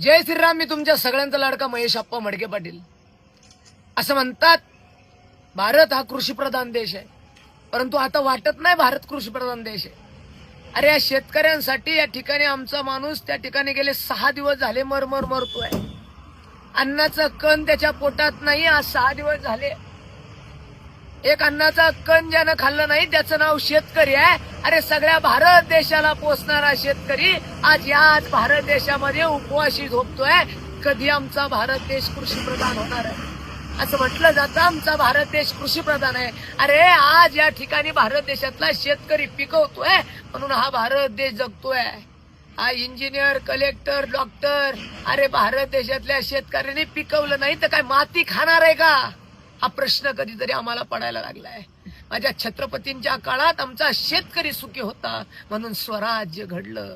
जय श्रीराम मी तुमच्या सगळ्यांचा लाडका महेश आप्पा मडके पाटील. असं म्हणतात भारत हा कृषीप्रधान देश आहे. परंतु आता वाटत नाही भारत कृषीप्रधान देश आहे. अरे या शेतकऱ्यांसाठी या ठिकाणी आमचा माणूस त्या ठिकाणी गेले सहा दिवस झाले मरमर मरतोय. अन्नाचं कण त्याच्या पोटात नाही आज सहा दिवस झाले. एक अन्नाचा कण ज्यानं खाल्लं नाही त्याचं नाव शेतकरी आहे. अरे सगळ्या भारत देशाला पोचणारा शेतकरी आज याच भारत देशामध्ये उपवाशी झोपतोय. कधी आमचा भारत देश कृषी प्रधान होणार आहे? असं म्हटलं जातं आमचा भारत देश कृषी प्रधान आहे. अरे आज या ठिकाणी भारत देशातला शेतकरी पिकवतोय म्हणून हा भारत देश जगतोय. हा इंजिनियर कलेक्टर डॉक्टर अरे भारत देशातल्या शेतकऱ्यांनी पिकवलं नाही तर काय माती खाणार आहे का? हा प्रश्न कधीतरी आम्हाला पडायला लागलाय. माझ्या छत्रपतींच्या काळात आमचा शेतकरी सुखी होता म्हणून स्वराज्य घडलं.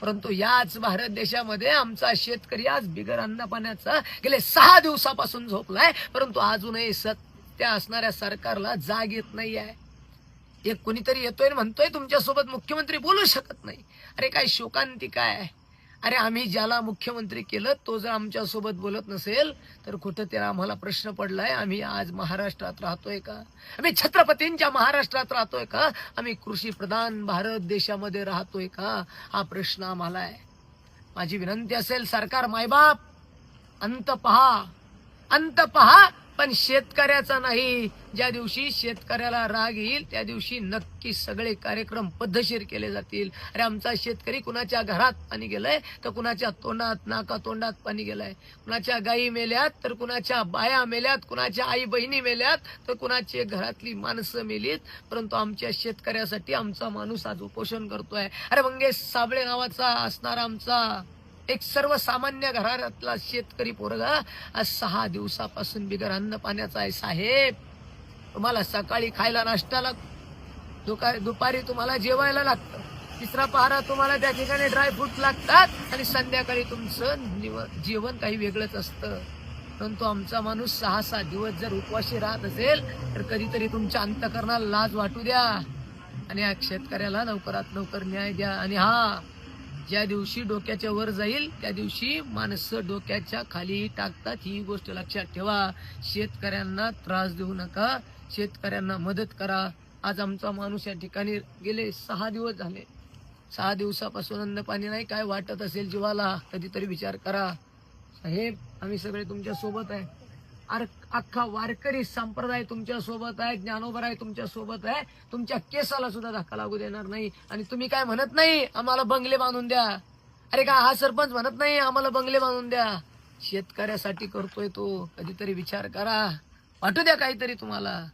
परंतु याच भारत देशामध्ये आमचा शेतकरी आज बिगर अन्न पाण्याचा गेले सहा दिवसापासून झोपलाय. परंतु अजूनही सत्य असणाऱ्या सरकारला जाग येत नाही आहे एक कुणीतरी येतोय म्हणतोय तुमच्यासोबत मुख्यमंत्री बोलू शकत नाही. अरे काय शोकांतिका आहे अरे आम्ही ज्याला मुख्यमंत्री केलं तो जर आमच्यासोबत बोलत नसेल तर कुठं तरी आम्हाला प्रश्न पडलाय? आम्ही आज महाराष्ट्रात राहतोय का? आम्ही छत्रपतींच्या महाराष्ट्रात राहतोय का? आम्ही कृषी प्रधान भारत देशामध्ये राहतोय का? हा प्रश्न आम्हाला आहे. माझी विनंती असेल सरकार मायबाप अंत पहा. अंत पहा. पण शेतकऱ्याचा नाही. ज्या दिवशी शेतकऱ्याला राग येईल त्या दिवशी नक्की सगळे कार्यक्रम पद्धतशीर केले जातील. अरे आमचा शेतकरी कुणाच्या घरात पाणी गेलंय तर कुणाच्या तोंडात नाका तोंडात पाणी गेलंय. कुणाच्या गायी मेल्यात तर कुणाच्या बाया मेल्यात कुणाच्या आई बहिणी मेल्यात तर कुणाची घरातली माणसं मेलीत. परंतु आमच्या शेतकऱ्यासाठी आमचा माणूस आज उपोषण करतोय. अरे मंगेश साबळे नावाचा असणारा आमचा एक सर्वसामान्य घरातला शेतकरी पोरगा आज सहा दिवसापासून बिगर अन्न पाण्याचा आहे. साहेब तुम्हाला सकाळी खायला नाश्ता लागतो दुपारी दुपारी तुम्हाला जेवायला लागतं. तिसरा पहारा तुम्हाला त्या ठिकाणी ड्रायफ्रूट लागतात आणि संध्याकाळी तुमचं निव- जेवण काही वेगळंच असतं. परंतु आमचा माणूस सहा सात दिवस जर उपवाशी राहत असेल तर कधीतरी तुमच्या अंतकरणाला लाज वाटू द्या. आणि या शेतकऱ्याला लवकरात लवकर न्याय द्या. आणि हा ज्या दिवशी डोक्याच्या वर जाईल त्या दिवशी माणसं डोक्याच्या खाली टाकतात. ही गोष्ट लक्षात ठेवा. शेतकऱ्यांना त्रास देऊ नका. शेतकऱ्यांना मदत करा. आज आमचा माणूस या ठिकाणी गेले सहा दिवस झाले. सहा दिवसापासून अन्न पाणी नाही काय वाटत असेल जीवाला? कधीतरी विचार करा. साहेब आम्ही सगळे तुमच्यासोबत आहे. अख्खा वारकरी संप्रदाय तुमच्यासोबत आहे ज्ञानोबराय तुमच्यासोबत आहे. तुमच्या केसाला सुद्धा धक्का लागू देणार नाही. आणि तुम्ही काय म्हणत नाही आम्हाला बंगले बांधून द्या. अरे का हा सरपंच म्हणत नाही आम्हाला बंगले बांधून द्या. शेतकऱ्यासाठी करतोय तो. कधीतरी विचार करा. वाटू द्या काहीतरी तुम्हाला.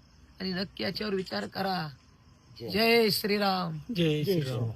आणि नक्की याच्यावर विचार करा. जय श्रीराम. जय श्रीराम.